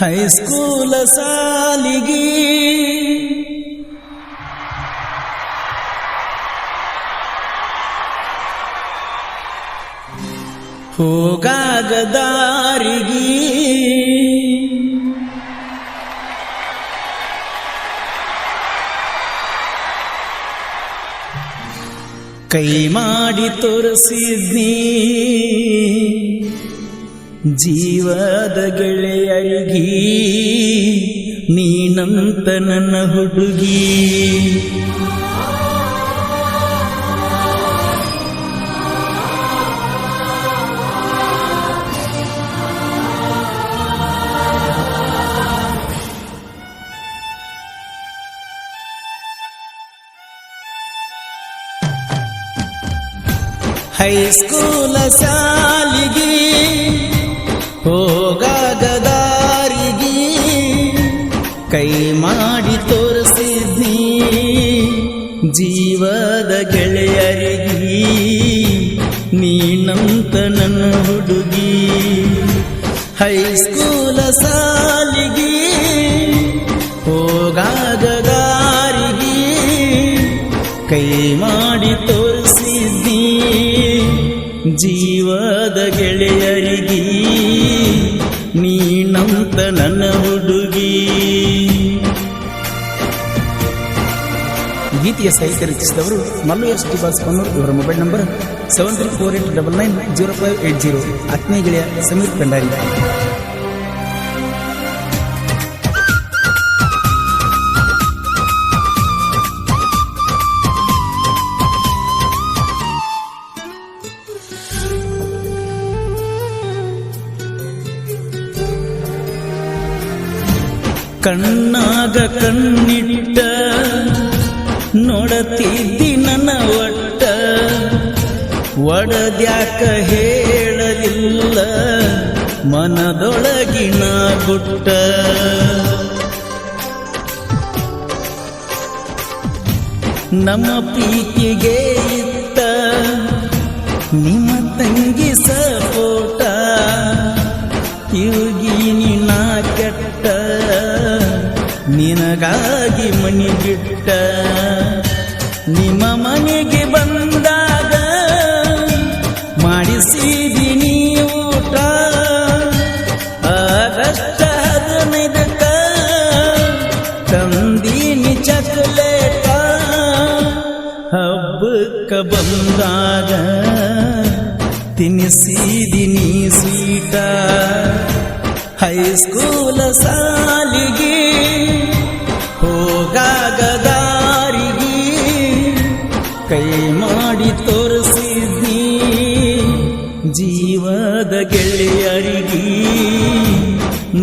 ಹೈಸ್ಕೂಲ ಸಾಲಿಗಿ. ಹೋಗಾಗ ದಾರಿಗಿ. ಕೈ ಮಾಡಿ ತೋರಿಸಿದ್ನಿ. ಜೀವದ ಗೆಳೆಯರಿಗಿ ನೀನಂತ ನನ್ನ ಹುಡುಗಿ. ಹೈಸ್ಕೂಲ ಸಾಲಿಗಿ ಹೋಗಾಗ ದಾರಿಗಿ ಕೈ ಮಾಡಿ ತೋರಿಸಿದ್ನಿ. ಜೀವದ ಗೆಳೆಯರಿಗಿ ನೀನಂತ ನನ್ನ ಹುಡುಗಿ. ಹೈಸ್ಕೂಲ ಸಾಲಿಗೆ ಹೋಗಾಗ ದಾರಿಗಿ ಕೈ ಮಾಡಿ ತೋರಿಸಿದ್ದಿ ಜೀವದ ಗೆಳೆಯರಿಗಿ ನನ್ನ ಹುಡುಗಿ. ಗೀತೆಯ ಸಾಹಿತ್ಯ ರಚಿಸಿದವರು ಮಲ್ಲು ಎಸ್ ಟಿ ಬಾಸ್ ಕನ್ನೂರ್ ಇವರ mobile number seven three four eight double nine zero five eight zero. ಆತ್ಮೀಯ ಗೆಳೆಯ ಸಮೀರ್ ಭಂಡಾರಿ. ಕಣ್ಣಾಗ ಕಣ್ಣಿಟ್ಟ, ನೋಡತಿದ್ದಿ ನನ್ನ ಒಟ್ಟ. ಒಡದ್ಯಾಕ ಹೇಳಲಿಲ್ಲ, ಮನದೊಳಗಿನ ಗುಟ್ಟ. ನಮ್ಮ ಪ್ರೀತಿಗೆ ಇತ್ತ, ನಿಮ್ಮ ತಂಗಿ ಸಪೋಟ. ತಿರುಗಿ ನಿನಗಾಗಿ ಮನಿ ಬಿಟ್ಟ ನಿಮ್ಮ ಮನೆಗೆ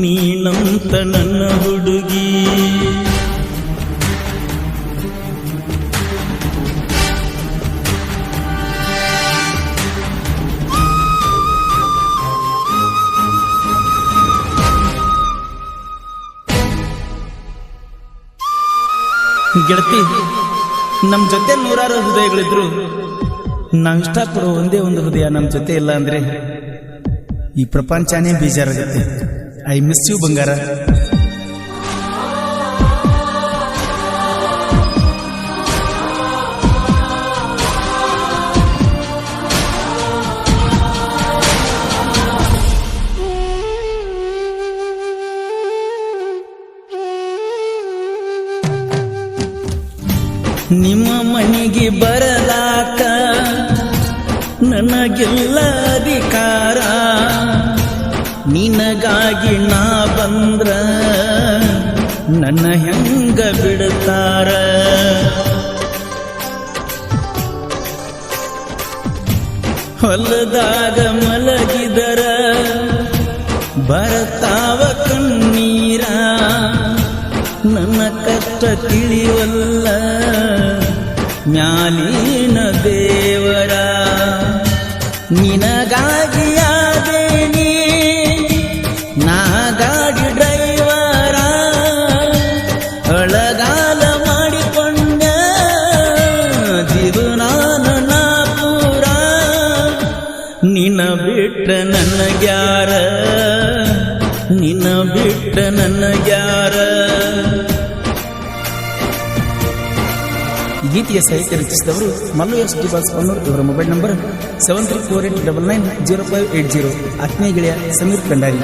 ನೀನಂತ ನನ್ನ ಹುಡುಗಿ. ಗೆಳತಿ ನಮ್ಮ ಜೊತೆ ನೂರಾರು ಹೃದಯಗಳಿದ್ರು. ನಾವು ಇಷ್ಟಪಡೋ ಒಂದೇ ಒಂದು ಹೃದಯ ನಮ್ಮ ಜೊತೆ ಇಲ್ಲ ಅಂದ್ರೆ ಈ ಪ್ರಪಂಚನೇ ಬೇಜಾರಾಗುತ್ತೆ. ಐ ಮಿಸ್ ಯು ಬಂಗಾರ ನಿಮ್ಮ ಮನೆಗೆ ಬರಲಾಕ ನನಗೆಲ್ಲ ಅಧಿಕಾರ. ನಿನಗಾಗಿ ನಾ ಬಂದ್ರ ನನ್ನ ಹೆಂಗ ಬಿಡ್ತಾರ? ಹೊಲದಾಗ ಮಲಗಿದರ ಬರತಾವ ಕಣ್ಣೀರ? ನನ್ನ ಕಷ್ಟ ತಿಳಿವಲ್ಲ ಜ್ಞಾನೀನ ದೇವರ? ನಿನಗಾಗಿ ಬಿಟ್ಟ ನನಗ್ಯಾರ ನಿನ್ನ ಬಿಟ್ಟ ಈ ಗೀತೆಯ ಸಾಹಿತ್ಯ ರಚಿಸಿದವರು ಮಲ್ಲು ಎಸ್ ಡಿ ಇವರ mobile number seven three four eight double nine zero five eight zero. ಆತ್ಮೀಯ ಗೆಳೆಯ ಸಮೀರ್ ಭಂಡಾರಿ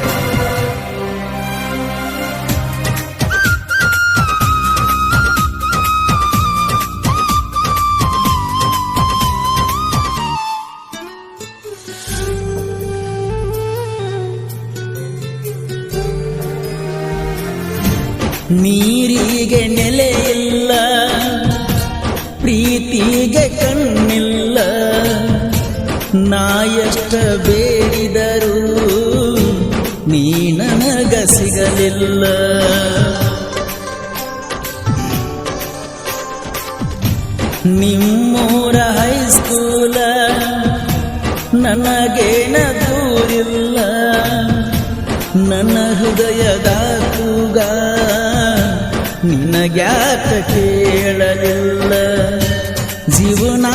ನೀರಿಗೆ ನೆಲೆ ಇಲ್ಲ, ಪ್ರೀತಿಗೆ ಕಣ್ಣಿಲ್ಲ. ನಾ ಎಷ್ಟ ಬೇಡಿದರು ನೀ ನನಗ ಸಿಗಲಿಲ್ಲ. ನಿಮ್ಮೂರ ಹೈಸ್ಕೂಲ ನನಗೇನ ದೂರಿಲ್ಲ. ನನ್ನ ಹೃದಯದ ಕೂಗ ನಿನಗ್ಯಾಕ ಕೇಳಲಿಲ್ಲ. ಜೀವನಾನಾಗೈತ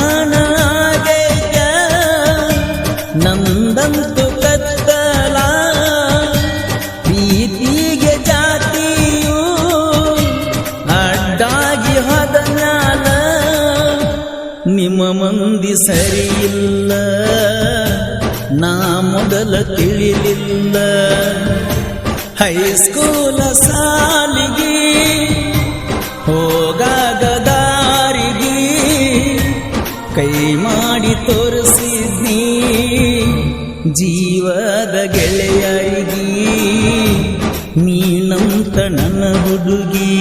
ನಂದಂತು ಕತ್ತಲ. ಪ್ರೀತಿಗೆ ಜಾತಿಯು ಅಡ್ಡಾಗಿ ಹೋದನಾಲ ನಿಮ್ಮ ಮಂದಿ ಸರಿಯಿಲ್ಲ. ನಾ ಮೊದಲ ತಿಳಿಲಿಲ್ಲ ಹೈಸ್ಕೂಲ ಸಾಲಿಗೆ ಹೋಗಾಗ ದಾರಿಗೆ ಕೈ ಮಾಡಿ ತೋರಿಸಿದ್ನಿ ಜೀವದ ಗೆಳೆಯರಿಗೆ ನೀನಂತ ನನ್ನ ಹುಡುಗಿ.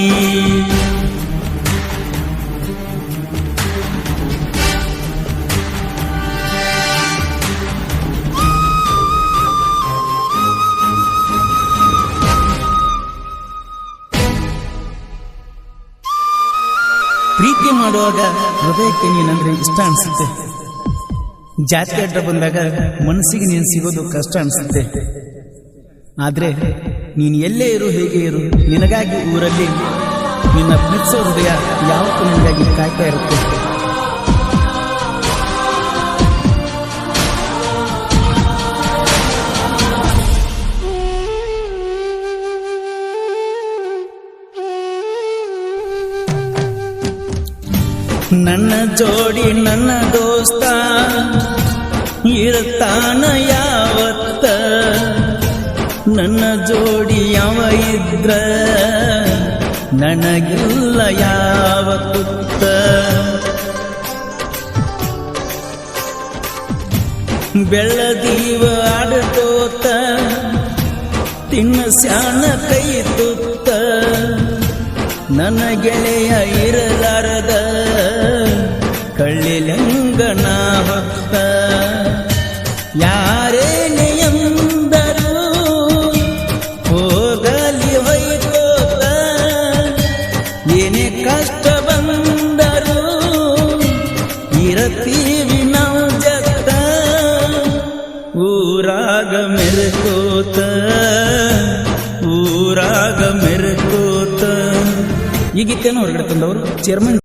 ಮಾಡುವಾಗ ಹೃದಯಕ್ಕೆ ನೀನಂದ್ರೆ ಇಷ್ಟ ಅನ್ಸುತ್ತೆ. ಜಾತಿ ಅಡ್ಡ ಬಂದಾಗ ಮನಸ್ಸಿಗೆ ನೀನು ಸಿಗೋದು ಕಷ್ಟ ಅನ್ಸುತ್ತೆ. ಆದ್ರೆ ನೀನು ಎಲ್ಲೇ ಇರು, ಹೇಗೆ ಇರು, ನಿನಗಾಗಿ ಊರಲ್ಲಿ ನಿನ್ನ ಪ್ರೀತಿಸೋ ಹೃದಯ ಯಾವತ್ತೂ ನಿನಗಾಗಿ ಕಾಯ್ತಾ ಇರುತ್ತೆ. ನನ್ನ ಜೋಡಿ ನನ್ನ ದೋಸ್ತ ಇರ್ತಾನ ಯಾವತ್ತ? ನನ್ನ ಜೋಡಿ ಯಾವ ಇದ್ರ ನನಗಿಲ್ಲ ಯಾವ ಕುತ್ತ ಬೆಳ್ಳದೀವ ಆಡತೋತ, ತಿನ್ನ ಸ್ಯಾನ ಕೈ ತುತ್ತ. ನನ್ನ ಗೆಳೆಯ ಇರಲಾರದ ಕಳ್ಳಿಲಂಗನ ಭಕ್ತ ಯಾರೇನೆ ಈ ಗೀತೆಯನ್ನು ಹೊರಗಡೆ ತಂದವರು ಚೇರ್ಮನ್